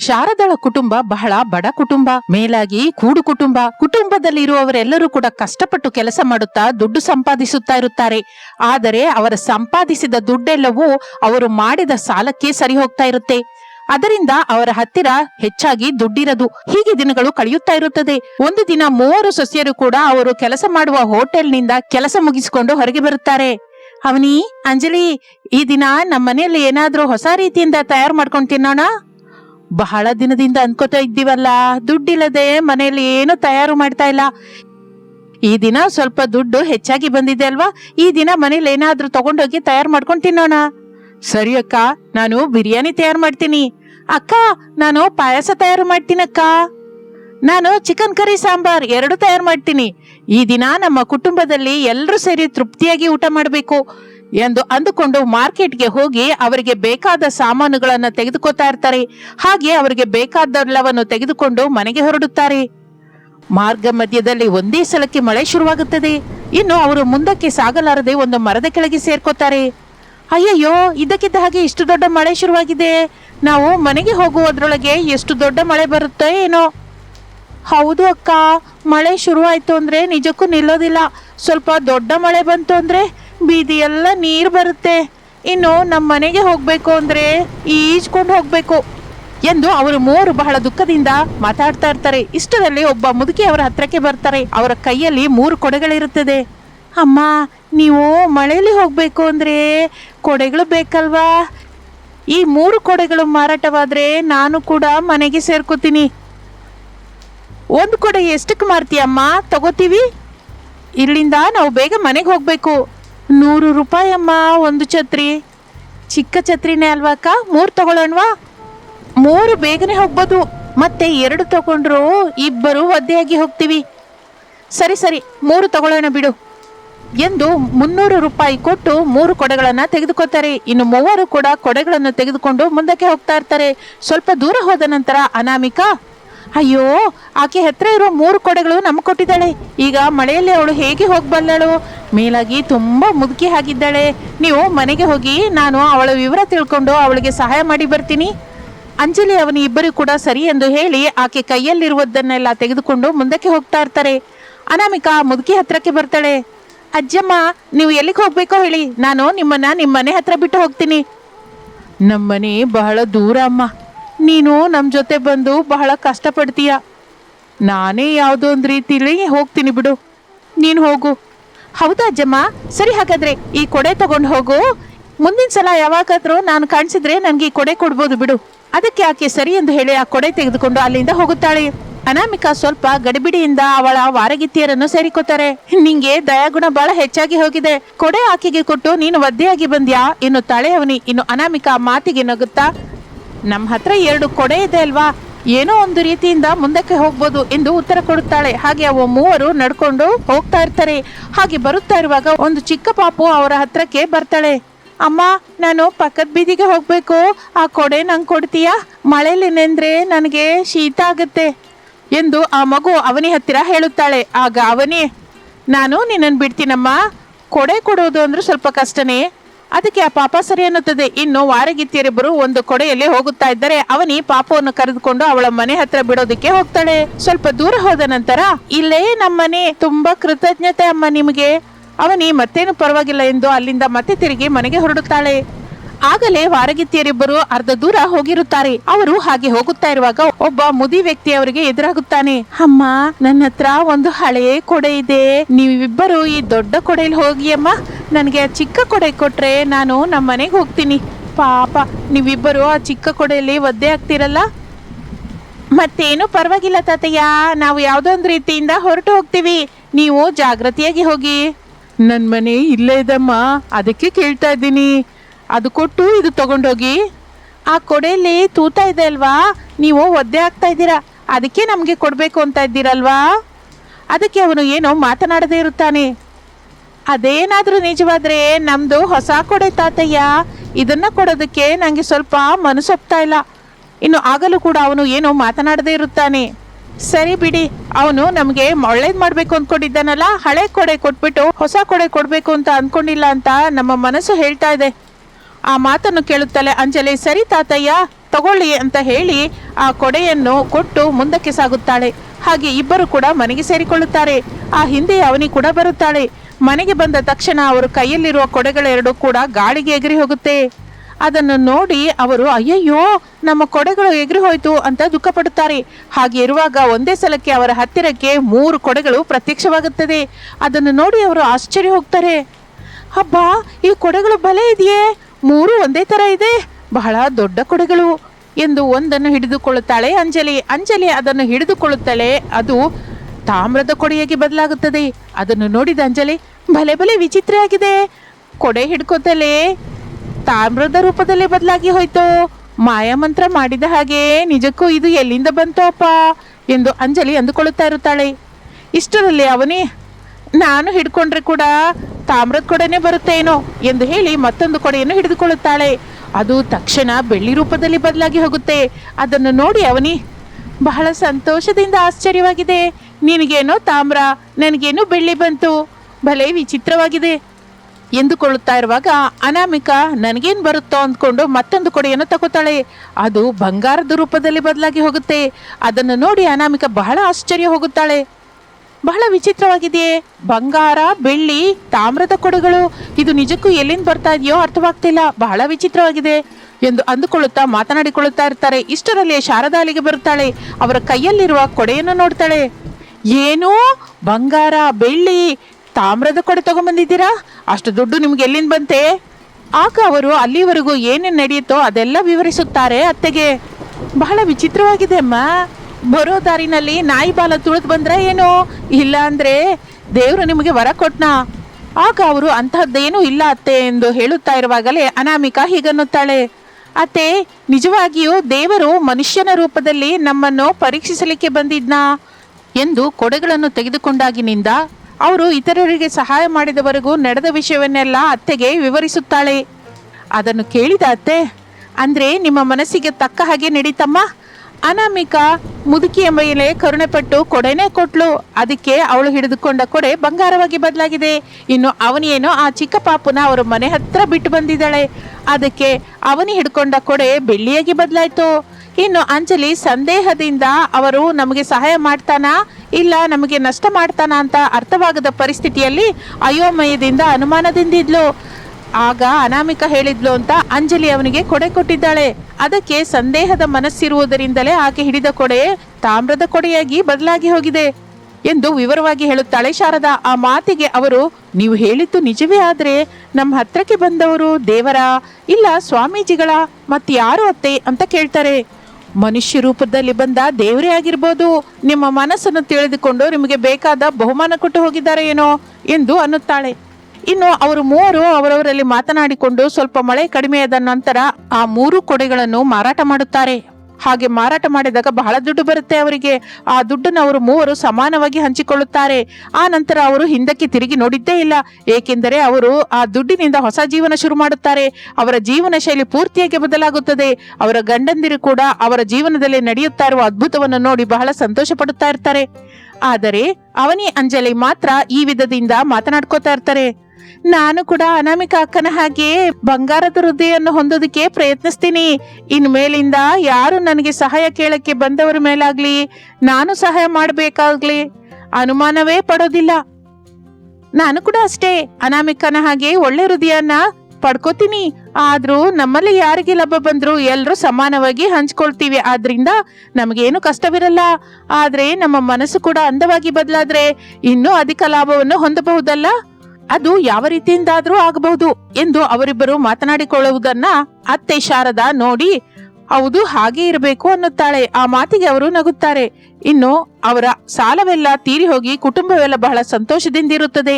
ಶಾರದಳ ಕುಟುಂಬ ಬಹಳ ಬಡ ಕುಟುಂಬ, ಮೇಲಾಗಿ ಕೂಡು ಕುಟುಂಬ. ಕುಟುಂಬದಲ್ಲಿ ಇರುವವರೆಲ್ಲರೂ ಕೂಡ ಕಷ್ಟಪಟ್ಟು ಕೆಲಸ ಮಾಡುತ್ತಾ ದುಡ್ಡು ಸಂಪಾದಿಸುತ್ತಾ ಇರುತ್ತಾರೆ. ಆದರೆ ಅವರ ಸಂಪಾದಿಸಿದ ದುಡ್ಡೆಲ್ಲವೂ ಅವರು ಮಾಡಿದ ಸಾಲಕ್ಕೆ ಸರಿ ಹೋಗ್ತಾ ಇರುತ್ತೆ. ಅದರಿಂದ ಅವರ ಹತ್ತಿರ ಹೆಚ್ಚಾಗಿ ದುಡ್ಡಿರದು. ಹೀಗೆ ದಿನಗಳು ಕಳೆಯುತ್ತಾ ಇರುತ್ತದೆ. ಒಂದು ದಿನ ಮೂವರು ಸೊಸೆಯರು ಕೂಡ ಅವರು ಕೆಲಸ ಮಾಡುವ ಹೋಟೆಲ್ನಿಂದ ಕೆಲಸ ಮುಗಿಸಿಕೊಂಡು ಹೊರಗೆ ಬರುತ್ತಾರೆ. ಅವನಿ ಅಂಜಲಿ, ಈ ದಿನ ನಮ್ಮ ಮನೆಯಲ್ಲಿ ಏನಾದ್ರೂ ಹೊಸ ರೀತಿಯಿಂದ ತಯಾರು ಮಾಡ್ಕೊಂಡು ತಿನ್ನೋಣ? ಬಹಳ ದಿನದಿಂದ ಅನ್ಕೋತಾ ಇದ್ದೀವಲ್ಲ, ದುಡ್ಡಿಲ್ಲದೆ ಮನೆಯಲ್ಲಿ ಏನು ತಯಾರು ಮಾಡ್ತಾ ಇಲ್ಲ. ಈ ದಿನ ಸ್ವಲ್ಪ ದುಡ್ಡು ಹೆಚ್ಚಾಗಿ ಬಂದಿದೆ ಅಲ್ವಾ? ಈ ದಿನ ಮನೇಲಿ ಏನಾದ್ರೂ ತಗೊಂಡೋಗಿ ತಯಾರು ಮಾಡ್ಕೊಂಡು ತಿನ್ನೋಣ. ಸರಿ ಅಕ್ಕ, ನಾನು ಬಿರಿಯಾನಿ ತಯಾರು ಮಾಡ್ತೀನಿ. ಅಕ್ಕ, ನಾನು ಪಾಯಸ ತಯಾರು ಮಾಡ್ತೀನಕ್ಕ ನಾನು ಚಿಕನ್ ಕರಿ ಸಾಂಬಾರ್ ಎರಡು ತಯಾರು ಮಾಡ್ತೀನಿ. ಈ ದಿನ ನಮ್ಮ ಕುಟುಂಬದಲ್ಲಿ ಎಲ್ಲರೂ ಸೇರಿ ತೃಪ್ತಿಯಾಗಿ ಊಟ ಮಾಡಬೇಕು. ಎಂದು ಅಂದುಕೊಂಡು ಮಾರ್ಕೆಟ್ಗೆ ಹೋಗಿ ಅವರಿಗೆ ಬೇಕಾದ ಸಾಮಾನುಗಳನ್ನು ತೆಗೆದುಕೊತಾ ಇರ್ತಾರೆ. ಹಾಗೆ ಅವರಿಗೆ ಬೇಕಾದೆಲ್ಲವನ್ನು ತೆಗೆದುಕೊಂಡು ಮನೆಗೆ ಹೊರಡುತ್ತಾರೆ. ಮಾರ್ಗ ಮಧ್ಯದಲ್ಲಿ ಒಂದೇ ಸಲಕ್ಕೆ ಮಳೆ ಶುರುವಾಗುತ್ತದೆ. ಇನ್ನು ಅವರು ಮುಂದಕ್ಕೆ ಸಾಗಲಾರದೆ ಒಂದು ಮರದ ಕೆಳಗೆ ಸೇರ್ಕೋತಾರೆ. ಅಯ್ಯಯ್ಯೋ, ಇದಕ್ಕಿದ್ದ ಹಾಗೆ ಇಷ್ಟು ದೊಡ್ಡ ಮಳೆ ಶುರುವಾಗಿದೆ. ನಾವು ಮನೆಗೆ ಹೋಗುವುದರೊಳಗೆ ಎಷ್ಟು ದೊಡ್ಡ ಮಳೆ ಬರುತ್ತೋ ಏನೋ. ಹೌದು ಅಕ್ಕ, ಮಳೆ ಶುರುವಾಯಿತು ಅಂದ್ರೆ ನಿಜಕ್ಕೂ ನಿಲ್ಲೋದಿಲ್ಲ. ಸ್ವಲ್ಪ ದೊಡ್ಡ ಮಳೆ ಬಂತು ಅಂದ್ರೆ ಬೀದಿ ಎಲ್ಲ ನೀರು ಬರುತ್ತೆ. ಇನ್ನು ನಮ್ಮ ಮನೆಗೆ ಹೋಗ್ಬೇಕು ಅಂದ್ರೆ ಈಜ್ಕೊಂಡು ಹೋಗ್ಬೇಕು. ಎಂದು ಅವರು ಮೂವರು ಬಹಳ ದುಃಖದಿಂದ ಮಾತಾಡ್ತಾ ಇರ್ತಾರೆ. ಇಷ್ಟರಲ್ಲಿ ಒಬ್ಬ ಮುದುಕಿ ಅವರ ಹತ್ರಕ್ಕೆ ಬರ್ತಾರೆ. ಅವರ ಕೈಯಲ್ಲಿ ಮೂರು ಕೊಡೆಗಳಿರುತ್ತದೆ. ಅಮ್ಮ, ನೀವು ಮಳೆಯಲ್ಲಿ ಹೋಗ್ಬೇಕು ಅಂದ್ರೆ ಕೊಡೆಗಳು ಬೇಕಲ್ವಾ? ಈ ಮೂರು ಕೊಡೆಗಳು ಮಾರಾಟವಾದ್ರೆ ನಾನು ಕೂಡ ಮನೆಗೆ ಸೇರ್ಕೋತೀನಿ. ಒಂದು ಕೊಡೆ ಎಷ್ಟಕ್ಕೆ ಮಾರ್ತೀಯಮ್ಮ? ತಗೋತೀವಿ? ಇಲ್ಲಿಂದ ನಾವು ಬೇಗ ಮನೆಗೆ ಹೋಗ್ಬೇಕು. ನೂರು ರೂಪಾಯಿ ಅಮ್ಮ, ಒಂದು ಛತ್ರಿ. ಚಿಕ್ಕ ಛತ್ರಿನೇ ಅಲ್ವಾ ಅಕ್ಕ? ಮೂರು ತಗೊಳ್ಳೋಣವಾ ಮೂರು ಬೇಗನೆ ಹೋಗ್ಬೋದು. ಮತ್ತೆ ಎರಡು ತಗೊಂಡ್ರು ಇಬ್ಬರು ಒದ್ದೆಯಾಗಿ ಹೋಗ್ತೀವಿ. ಸರಿ ಸರಿ, ಮೂರು ತಗೊಳ್ಳೋಣ ಬಿಡು. ಎಂದು ಮುನ್ನೂರು ರೂಪಾಯಿ ಕೊಟ್ಟು ಮೂರು ಕೊಡೆಗಳನ್ನು ತೆಗೆದುಕೊತಾರೆ ಇನ್ನು ಮೂವರು ಕೂಡ ಕೊಡೆಗಳನ್ನು ತೆಗೆದುಕೊಂಡು ಮುಂದಕ್ಕೆ ಹೋಗ್ತಾ ಇರ್ತಾರೆ. ಸ್ವಲ್ಪ ದೂರ ಹೋದ ನಂತರ ಅನಾಮಿಕಾ ಅಯ್ಯೋ, ಆಕೆ ಹತ್ರ ಇರೋ ಮೂರು ಕೊಡೆಗಳು ನಮ್ಗೆ ಕೊಟ್ಟಿದ್ದಾಳೆ. ಈಗ ಮಳೆಯಲ್ಲಿ ಅವಳು ಹೇಗೆ ಹೋಗ್ಬಲ್ಲಳು ಮೇಲಾಗಿ ತುಂಬ ಮುದುಕಿ ಆಗಿದ್ದಾಳೆ. ನೀವು ಮನೆಗೆ ಹೋಗಿ ನಾನು ಅವಳ ವಿವರ ತಿಳ್ಕೊಂಡು ಅವಳಿಗೆ ಸಹಾಯ ಮಾಡಿ ಬರ್ತೀನಿ. ಅಂಜಲಿ ಅವನು ಇಬ್ಬರು ಕೂಡ ಸರಿ ಎಂದು ಹೇಳಿ ಆಕೆ ಕೈಯಲ್ಲಿರುವುದನ್ನೆಲ್ಲ ತೆಗೆದುಕೊಂಡು ಮುಂದಕ್ಕೆ ಹೋಗ್ತಾ ಇರ್ತಾರೆ. ಅನಾಮಿಕಾ ಮುದುಕಿ ಹತ್ರಕ್ಕೆ ಬರ್ತಾಳೆ. ಅಜ್ಜಮ್ಮ, ನೀವು ಎಲ್ಲಿಗೆ ಹೋಗ್ಬೇಕೋ ಹೇಳಿ. ನಾನು ನಿಮ್ಮನ್ನ ನಿಮ್ಮ ಮನೆ ಹತ್ರ ಬಿಟ್ಟು ಹೋಗ್ತೀನಿ. ನಮ್ಮನೆ ಬಹಳ ದೂರ ಅಮ್ಮ. ನೀನು ನಮ್ಮ ಜೊತೆ ಬಂದು ಬಹಳ ಕಷ್ಟಪಡ್ತೀಯ. ನಾನೇ ಯಾವುದೋ ಒಂದು ರೀತಿಲಿ ಹೋಗ್ತೀನಿ ಬಿಡು. ನೀನು ಹೋಗು. ಹೌದಾ ಅಜ್ಜಮ್ಮ? ಸರಿ ಹಾಗಾದ್ರೆ ಈ ಕೊಡೆ ತಗೊಂಡು ಹೋಗು. ಮುಂದಿನ ಸಲ ಯಾವಾಗಾದ್ರೂ ನಾನು ಕಾಣಿಸಿದ್ರೆ ನನಗೆ ಈ ಕೊಡೆ ಕೊಡ್ಬೋದು ಬಿಡು. ಅದಕ್ಕೆ ಆಕೆ ಸರಿ ಎಂದು ಹೇಳಿ ಆ ಕೊಡೆ ತೆಗೆದುಕೊಂಡು ಅಲ್ಲಿಂದ ಹೋಗುತ್ತಾಳೆ. ಅನಾಮಿಕಾ ಸ್ವಲ್ಪ ಗಡಿಬಿಡಿಯಿಂದ ಅವಳ ವಾರಗಿತ್ತಿಯರನ್ನು ಸೇರಿಕೊತಾರೆ. ನಿಂಗೆ ದಯಾಗುಣ ಬಹಳ ಹೆಚ್ಚಾಗಿ ಹೋಗಿದೆ. ಕೊಡೆ ಆಕೆಗೆ ಕೊಟ್ಟು ನೀನು ಒದ್ದೆಯಾಗಿ ಬಂದ್ಯಾ ಇನ್ನು ಅವನಿ. ಇನ್ನು ಅನಾಮಿಕಾ ಮಾತಿಗೆ ನಗುತ್ತಾ ನಮ್ಮ ಹತ್ರ ಎರಡು ಕೊಡೆ ಇದೆ ಅಲ್ವಾ? ಏನೋ ಒಂದು ರೀತಿಯಿಂದ ಮುಂದಕ್ಕೆ ಹೋಗ್ಬೋದು ಎಂದು ಉತ್ತರ ಕೊಡುತ್ತಾಳೆ. ಹಾಗೆ ಅವ ಮೂವರು ನಡ್ಕೊಂಡು ಹೋಗ್ತಾ ಇರ್ತಾರೆ. ಹಾಗೆ ಬರುತ್ತಾ ಇರುವಾಗ ಒಂದು ಚಿಕ್ಕ ಪಾಪು ಅವರ ಹತ್ರಕ್ಕೆ ಬರ್ತಾಳೆ. ಅಮ್ಮ, ನಾನು ಪಕ್ಕದ ಬೀದಿಗೆ ಹೋಗ್ಬೇಕು. ಆ ಕೊಡೆ ನಂಗೆ ಕೊಡ್ತೀಯಾ? ಮಳೇಲಿ ನೆಂದ್ರೆ ನನಗೆ ಶೀತ ಆಗುತ್ತೆ ಎಂದು ಆ ಮಗು ಅವನಿ ಹತ್ತಿರ ಹೇಳುತ್ತಾಳೆ. ಆಗ ಅವನಿ, ನಾನು ನಿನ್ನನ್ನು ಬಿಡ್ತೀನಮ್ಮ. ಕೊಡೆ ಕೊಡೋದು ಅಂದ್ರೆ ಸ್ವಲ್ಪ ಕಷ್ಟನೇ. ಅದಕ್ಕೆ ಆ ಪಾಪ ಸರಿ ಅನ್ನುತ್ತದೆ. ಇನ್ನು ವಾರಗಿತ್ತಿಯರಿಬ್ಬರು ಒಂದು ಕೊಡೆಯಲ್ಲಿ ಹೋಗುತ್ತಾ ಇದ್ದರೆ ಅವನಿ ಪಾಪವನ್ನು ಕರೆದುಕೊಂಡು ಅವಳ ಮನೆ ಹತ್ರ ಬಿಡೋದಕ್ಕೆ ಹೋಗ್ತಾಳೆ. ಸ್ವಲ್ಪ ದೂರ ಹೋದ ನಂತರ, ಇಲ್ಲೇ ನಮ್ಮನೆ, ತುಂಬಾ ಕೃತಜ್ಞತೆ ಅಮ್ಮ ನಿಮಗೆ. ಅವನಿ ಮತ್ತೇನು ಪರವಾಗಿಲ್ಲ ಎಂದು ಅಲ್ಲಿಂದ ಮತ್ತೆ ತಿರುಗಿ ಮನೆಗೆ ಹೊರಡುತ್ತಾಳೆ. ಆಗಲೇ ವಾರಗಿತ್ತಿಯರಿಬ್ಬರು ಅರ್ಧ ದೂರ ಹೋಗಿರುತ್ತಾರೆ. ಅವರು ಹಾಗೆ ಹೋಗುತ್ತಾ ಇರುವಾಗ ಒಬ್ಬ ಮುದಿ ವ್ಯಕ್ತಿ ಅವರಿಗೆ ಎದುರಾಗುತ್ತಾನೆ. ಅಮ್ಮ, ನನ್ನ ಹತ್ರ ಒಂದು ಹಳೆಯ ಕೊಡೆ ಇದೆ. ನೀವಿಬ್ಬರು ಈ ದೊಡ್ಡ ಕೊಡೆಯಲ್ಲಿ ಹೋಗಿ ಅಮ್ಮ. ನನಗೆ ಆ ಚಿಕ್ಕ ಕೊಡೆ ಕೊಟ್ಟರೆ ನಾನು ನಮ್ಮ ಮನೆಗೆ ಹೋಗ್ತೀನಿ. ಪಾಪ, ನೀವಿಬ್ಬರು ಆ ಚಿಕ್ಕ ಕೊಡೆಯಲ್ಲಿ ಒದ್ದೆ ಆಗ್ತಿರಲ್ಲ? ಮತ್ತೇನು ಪರವಾಗಿಲ್ಲ ತಾತಯ್ಯ, ನಾವು ಯಾವುದೊಂದು ರೀತಿಯಿಂದ ಹೊರಟು ಹೋಗ್ತೀವಿ. ನೀವು ಜಾಗೃತಿಯಾಗಿ ಹೋಗಿ. ನನ್ನ ಮನೆ ಇಲ್ಲೇ ಇದಮ್ಮ, ಅದಕ್ಕೆ ಕೇಳ್ತಾ ಇದ್ದೀನಿ. ಅದು ಕೊಟ್ಟು ಇದು ತಗೊಂಡೋಗಿ. ಆ ಕೊಡೆಯಲ್ಲಿ ತೂತಾ ಇದೆ ಅಲ್ವಾ? ನೀವು ಒದ್ದೆ ಆಗ್ತಾ ಇದ್ದೀರಾ? ಅದಕ್ಕೆ ನಮಗೆ ಕೊಡಬೇಕು ಅಂತ ಇದ್ದೀರಲ್ವಾ? ಅದಕ್ಕೆ ಅವನು ಏನೋ ಮಾತನಾಡದೇ ಇರುತ್ತಾನೆ. ಅದೇನಾದ್ರೂ ನಿಜವಾದ್ರೆ ನಮ್ದು ಹೊಸ ಕೊಡೆ ತಾತಯ್ಯ, ಇದನ್ನ ಕೊಡೋದಕ್ಕೆ ನನಗೆ ಸ್ವಲ್ಪ ಮನಸ್ಸೊಪ್ತಾ ಇಲ್ಲ. ಇನ್ನು ಆಗಲೂ ಕೂಡ ಅವನು ಏನೋ ಮಾತನಾಡದೇ ಇರುತ್ತಾನೆ. ಸರಿ ಬಿಡಿ, ಅವನು ನಮಗೆ ಒಳ್ಳೇದು ಮಾಡಬೇಕು ಅಂದ್ಕೊಂಡಿದ್ದಾನಲ್ಲ ಹಳೆ ಕೊಡೆ ಕೊಟ್ಬಿಟ್ಟು ಹೊಸ ಕೊಡೆ ಕೊಡ್ಬೇಕು ಅಂತ ಅನ್ಕೊಂಡಿಲ್ಲ ಅಂತ ನಮ್ಮ ಮನಸ್ಸು ಹೇಳ್ತಾ ಇದೆ. ಆ ಮಾತನ್ನು ಕೇಳುತ್ತಲೇ ಅಂಜಲಿ, ಸರಿ ತಾತಯ್ಯ, ತಗೊಳ್ಳಿ ಅಂತ ಹೇಳಿ ಆ ಕೊಡೆಯನ್ನು ಕೊಟ್ಟು ಮುಂದಕ್ಕೆ ಸಾಗುತ್ತಾಳೆ. ಹಾಗೆ ಇಬ್ಬರು ಕೂಡ ಮನೆಗೆ ಸೇರಿಕೊಳ್ಳುತ್ತಾರೆ. ಆ ಹಿಂದೆ ಅವನಿ ಕೂಡ ಬರುತ್ತಾಳೆ. ಮನೆಗೆ ಬಂದ ತಕ್ಷಣ ಅವರು ಕೈಯಲ್ಲಿರುವ ಕೊಡೆಗಳೆರಡು ಕೂಡ ಗಾಳಿಗೆ ಎಗರಿ ಹೋಗುತ್ತೆ. ಅದನ್ನು ನೋಡಿ ಅವರು, ಅಯ್ಯಯ್ಯೋ, ನಮ್ಮ ಕೊಡೆಗಳು ಎಗರಿ ಹೋಯ್ತು ಅಂತ ದುಃಖ ಪಡುತ್ತಾರೆ ಹಾಗೆ ಇರುವಾಗ ಒಂದೇ ಸಲಕ್ಕೆ ಅವರ ಹತ್ತಿರಕ್ಕೆ ಮೂರು ಕೊಡೆಗಳು ಪ್ರತ್ಯಕ್ಷವಾಗುತ್ತದೆ. ಅದನ್ನು ನೋಡಿ ಅವರು ಆಶ್ಚರ್ಯ ಹೋಗ್ತಾರೆ. ಹಬ್ಬ ಈ ಕೊಡೆಗಳು ಬಲೆ ಇದೆಯೇ? ಮೂರು ಒಂದೇ ತರ ಇದೆ. ಬಹಳ ದೊಡ್ಡ ಕೊಡೆಗಳು ಎಂದು ಒಂದನ್ನು ಹಿಡಿದುಕೊಳ್ಳುತ್ತಾಳೆ ಅಂಜಲಿ. ಅಂಜಲಿ ಅದನ್ನು ಹಿಡಿದುಕೊಳ್ಳುತ್ತಾಳೆ ಅದು ತಾಮ್ರದ ಕೊಡೆಯಾಗಿ ಬದಲಾಗುತ್ತದೆ. ಅದನ್ನು ನೋಡಿದ ಅಂಜಲಿ ಭಲೆ ಭಲೆ ವಿಚಿತ್ರ ಆಗಿದೆ ಕೊಡೆ ಹಿಡ್ಕೋತಲೇ ತಾಮ್ರದ ರೂಪದಲ್ಲಿ ಬದಲಾಗಿ ಹೋಯ್ತು. ಮಾಯಾಮಂತ್ರ ಮಾಡಿದ ಹಾಗೆ ನಿಜಕ್ಕೂ ಇದು ಎಲ್ಲಿಂದ ಬಂತು ಅಪ್ಪ ಎಂದು ಅಂಜಲಿ ಅಂದುಕೊಳ್ಳುತ್ತಾ ಇರುತ್ತಾಳೆ. ಇಷ್ಟರಲ್ಲಿ ಅವನೇ, ನಾನು ಹಿಡ್ಕೊಂಡ್ರೆ ಕೂಡ ತಾಮ್ರದ ಕೊಡೆನೇ ಬರುತ್ತೇನೋ ಎಂದು ಹೇಳಿ ಮತ್ತೊಂದು ಕೊಡೆಯನ್ನು ಹಿಡಿದುಕೊಳ್ಳುತ್ತಾಳೆ. ಅದು ತಕ್ಷಣ ಬೆಳ್ಳಿ ರೂಪದಲ್ಲಿ ಬದಲಾಗಿ ಹೋಗುತ್ತೆ. ಅದನ್ನು ನೋಡಿ ಅವನಿ ಬಹಳ ಸಂತೋಷದಿಂದ ಆಶ್ಚರ್ಯವಾಗಿದೆ. ನಿನಗೇನೋ ತಾಮ್ರ, ನನಗೇನೋ ಬೆಳ್ಳಿ ಬಂತು. ಭಲೇ ವಿಚಿತ್ರವಾಗಿದೆ. ಎಂದುಕೊಳ್ಳುತ್ತಾ ಇರುವಾಗ ಅನಾಮಿಕ, ನನಗೇನು ಬರುತ್ತೋ ಅಂದ್ಕೊಂಡು ಮತ್ತೊಂದು ಕೊಡೆಯನ್ನು ತಗೋತಾಳೆ. ಅದು ಬಂಗಾರದ ರೂಪದಲ್ಲಿ ಬದಲಾಗಿ ಹೋಗುತ್ತೆ. ಅದನ್ನು ನೋಡಿ ಅನಾಮಿಕ ಬಹಳ ಆಶ್ಚರ್ಯ ಹೋಗುತ್ತಾಳೆ. ಬಹಳ ವಿಚಿತ್ರವಾಗಿದೆಯೇ. ಬಂಗಾರ, ಬೆಳ್ಳಿ, ತಾಮ್ರದ ಕೊಡೆಗಳು. ಇದು ನಿಜಕ್ಕೂ ಎಲ್ಲಿಂದ ಬರ್ತಾ ಇದೆಯೋ ಅರ್ಥವಾಗ್ತಿಲ್ಲ. ಬಹಳ ವಿಚಿತ್ರವಾಗಿದೆ. ಎಂದು ಅಂದುಕೊಳ್ಳುತ್ತಾ ಮಾತನಾಡಿಕೊಳ್ಳುತ್ತಾ ಇರ್ತಾರೆ. ಇಷ್ಟರಲ್ಲಿ ಶಾರದಾ ಅಲ್ಲಿಗೆ ಬರುತ್ತಾಳೆ. ಅವರ ಕೈಯಲ್ಲಿರುವ ಕೊಡೆಯನ್ನು ನೋಡ್ತಾಳೆ. ಏನು? ಬಂಗಾರ, ಬೆಳ್ಳಿ, ತಾಮ್ರದ ಕೊಡೆ ತಗೊಂಬಂದಿದ್ದೀರಾ ಅಷ್ಟು ದುಡ್ಡು ನಿಮ್ಗೆ ಎಲ್ಲಿಂದ ಬಂತೆ? ಆಗ ಅವರು ಅಲ್ಲಿವರೆಗೂ ಏನೇನು ನಡೆಯುತ್ತೋ ಅದೆಲ್ಲ ವಿವರಿಸುತ್ತಾರೆ ಅತ್ತೆಗೆ. ಬಹಳ ವಿಚಿತ್ರವಾಗಿದೆ ಅಮ್ಮ. ಬರೋ ದಾರಿನಲ್ಲಿ ನಾಯಿ ಬಾಲ ತುಳಿದು ಬಂದ್ರೆ ಏನು? ಇಲ್ಲ ಅಂದರೆ ದೇವರು ನಿಮಗೆ ವರ ಕೊಟ್ನಾ. ಆಗ ಅವರು ಅಂತಹದ್ದೇನೂ ಇಲ್ಲ ಅತ್ತೆ ಎಂದು ಹೇಳುತ್ತಾ ಇರುವಾಗಲೇ ಅನಾಮಿಕಾ ಹೀಗನ್ನುತ್ತಾಳೆ. ಅತ್ತೆ, ನಿಜವಾಗಿಯೂ ದೇವರು ಮನುಷ್ಯನ ರೂಪದಲ್ಲಿ ನಮ್ಮನ್ನು ಪರೀಕ್ಷಿಸಲಿಕ್ಕೆ ಬಂದಿದ್ನಾ? ಎಂದು ಕೊಡೆಗಳನ್ನು ತೆಗೆದುಕೊಂಡಾಗಿನಿಂದ ಅವರು ಇತರರಿಗೆ ಸಹಾಯ ಮಾಡಿದವರೆಗೂ ನಡೆದ ವಿಷಯವನ್ನೆಲ್ಲ ಅತ್ತೆಗೆ ವಿವರಿಸುತ್ತಾಳೆ. ಅದನ್ನು ಕೇಳಿದ ಅತ್ತೆ, ಅಂದ್ರೆ ನಿಮ್ಮ ಮನಸ್ಸಿಗೆ ತಕ್ಕ ಹಾಗೆ ನಡೀತಮ್ಮ? ಅನಾಮಿಕ ಮುದುಕಿಯ ಮೇಲೆ ಕರುಣೆ ಪಟ್ಟು ಕೊಡೆನೇ ಕೊಟ್ಲು. ಅದಕ್ಕೆ ಅವಳು ಹಿಡಿದುಕೊಂಡ ಕೊಡೆ ಬಂಗಾರವಾಗಿ ಬದಲಾಗಿದೆ. ಇನ್ನು ಅವನಿಯೇನೋ ಆ ಚಿಕ್ಕ ಪಾಪುನ ಅವರ ಮನೆ ಹತ್ರ ಬಿಟ್ಟು ಬಂದಿದ್ದಾಳೆ. ಅದಕ್ಕೆ ಅವನಿ ಹಿಡ್ಕೊಂಡ ಕೊಡೆ ಬೆಳ್ಳಿಯಾಗಿ ಬದಲಾಯ್ತು. ಇನ್ನು ಅಂಜಲಿ ಸಂದೇಹದಿಂದ ಅವರು ನಮಗೆ ಸಹಾಯ ಮಾಡ್ತಾನಾ ಇಲ್ಲ ನಮಗೆ ನಷ್ಟ ಮಾಡ್ತಾನಾ ಅಂತ ಅರ್ಥವಾಗದ ಪರಿಸ್ಥಿತಿಯಲ್ಲಿ ಅಯೋಮಯದಿಂದ ಅನುಮಾನದಿಂದಿದ್ಲು. ಆಗ ಅನಾಮಿಕ ಹೇಳಿದ್ಲು ಅಂತ ಅಂಜಲಿ ಅವನಿಗೆ ಕೊಡೆ ಕೊಟ್ಟಿದ್ದಾಳೆ. ಅದಕ್ಕೆ ಸಂದೇಹದ ಮನಸ್ಸಿರುವುದರಿಂದಲೇ ಆಕೆ ಹಿಡಿದ ಕೊಡೆ ತಾಮ್ರದ ಕೊಡೆಯಾಗಿ ಬದಲಾಗಿ ಹೋಗಿದೆ ಎಂದು ವಿವರವಾಗಿ ಹೇಳುತ್ತಾಳೆ ಶಾರದಾ. ಆ ಮಾತಿಗೆ ಅವರು, ನೀವು ಹೇಳಿದ್ದು ನಿಜವೇ ಆದ್ರೆ ನಮ್ಮ ಹತ್ರಕ್ಕೆ ಬಂದವರು ದೇವರ? ಇಲ್ಲ ಸ್ವಾಮೀಜಿಗಳ? ಯಾರು ಅತ್ತೆ? ಅಂತ ಕೇಳ್ತಾರೆ. ಮನುಷ್ಯ ರೂಪದಲ್ಲಿ ಬಂದ ದೇವರೇ ಆಗಿರ್ಬೋದು, ನಿಮ್ಮ ಮನಸ್ಸನ್ನು ತಿಳಿದುಕೊಂಡು ನಿಮಗೆ ಬೇಕಾದ ಬಹುಮಾನ ಕೊಟ್ಟು ಹೋಗಿದ್ದಾರೆ ಏನೋ ಎಂದು ಅನ್ನುತ್ತಾಳೆ. ಇನ್ನು ಅವರು ಮೂವರು ಅವರವರಲ್ಲಿ ಮಾತನಾಡಿಕೊಂಡು ಸ್ವಲ್ಪ ಮಳೆ ಕಡಿಮೆಯಾದ ನಂತರ ಆ ಮೂರು ಕೊಡೆಗಳನ್ನು ಮಾರಾಟ ಮಾಡುತ್ತಾರೆ. ಹಾಗೆ ಮಾರಾಟ ಮಾಡಿದಾಗ ಬಹಳ ದುಡ್ಡು ಬರುತ್ತೆ ಅವರಿಗೆ. ಆ ದುಡ್ಡನ್ನು ಅವರು ಮೂವರು ಸಮಾನವಾಗಿ ಹಂಚಿಕೊಳ್ಳುತ್ತಾರೆ. ಆ ನಂತರ ಅವರು ಹಿಂದಕ್ಕೆ ತಿರುಗಿ ನೋಡಿದ್ದೇ ಇಲ್ಲ. ಏಕೆಂದರೆ ಅವರು ಆ ದುಡ್ಡಿನಿಂದ ಹೊಸ ಜೀವನ ಶುರು ಮಾಡುತ್ತಾರೆ. ಅವರ ಜೀವನ ಶೈಲಿ ಪೂರ್ತಿಯಾಗಿ ಬದಲಾಗುತ್ತದೆ. ಅವರ ಗಂಡಂದಿರು ಕೂಡ ಅವರ ಜೀವನದಲ್ಲಿ ನಡೆಯುತ್ತಾ ಇರುವ ಅದ್ಭುತವನ್ನು ನೋಡಿ ಬಹಳ ಸಂತೋಷ ಪಡುತ್ತಾ ಇರ್ತಾರೆ. ಆದರೆ ಅವನಿ ಅಂಜಲಿ ಮಾತ್ರ ಈ ವಿಧದಿಂದ ಮಾತನಾಡ್ಕೋತಾ ಇರ್ತಾರೆ. ನಾನು ಕೂಡ ಅನಾಮಿಕ ಅಕ್ಕನ ಹಾಗೆ ಬಂಗಾರದ ಹೃದಯನ್ನು ಹೊಂದೋದಕ್ಕೆ ಪ್ರಯತ್ನಿಸ್ತೀನಿ. ಇನ್ ಮೇಲಿಂದ ಯಾರು ನನಗೆ ಸಹಾಯ ಕೇಳಕ್ಕೆ ಬಂದವರ ಮೇಲಾಗ್ಲಿ, ನಾನು ಸಹಾಯ ಮಾಡಬೇಕಾಗ್ಲಿ, ಅನುಮಾನವೇ ಪಡೋದಿಲ್ಲ. ನಾನು ಕೂಡ ಅಷ್ಟೇ ಅನಾಮಿಕನ ಹಾಗೆ ಒಳ್ಳೆ ಹೃದಯನ್ನ ಪಡ್ಕೋತೀನಿ. ಆದ್ರೂ ನಮ್ಮಲ್ಲಿ ಯಾರಿಗೆ ಲಾಭ ಬಂದ್ರು ಎಲ್ಲರೂ ಸಮಾನವಾಗಿ ಹಂಚ್ಕೊಳ್ತೀವಿ. ಆದ್ರಿಂದ ನಮಗೇನು ಕಷ್ಟವಿರಲ್ಲ. ಆದ್ರೆ ನಮ್ಮ ಮನಸ್ಸು ಕೂಡ ಅಂದವಾಗಿ ಬದಲಾದ್ರೆ ಇನ್ನೂ ಅಧಿಕ ಲಾಭವನ್ನು ಹೊಂದಬಹುದಲ್ಲ? ಅದು ಯಾವ ರೀತಿಯಿಂದಾದ್ರೂ ಆಗಬಹುದು ಎಂದು ಅವರಿಬ್ಬರು ಮಾತನಾಡಿಕೊಳ್ಳುವುದನ್ನ ಅತ್ತೆ ಶಾರದಾ ನೋಡಿ, ಹೌದು, ಹಾಗೆ ಇರಬೇಕು, ಅನ್ನುತ್ತಾಳೆ. ಆ ಮಾತಿಗೆ ಅವರು ನಗುತ್ತಾರೆ. ಇನ್ನು ಅವರ ಸಾಲವೆಲ್ಲ ತೀರಿ ಹೋಗಿ ಕುಟುಂಬವೆಲ್ಲ ಬಹಳ ಸಂತೋಷದಿಂದಿರುತ್ತದೆ.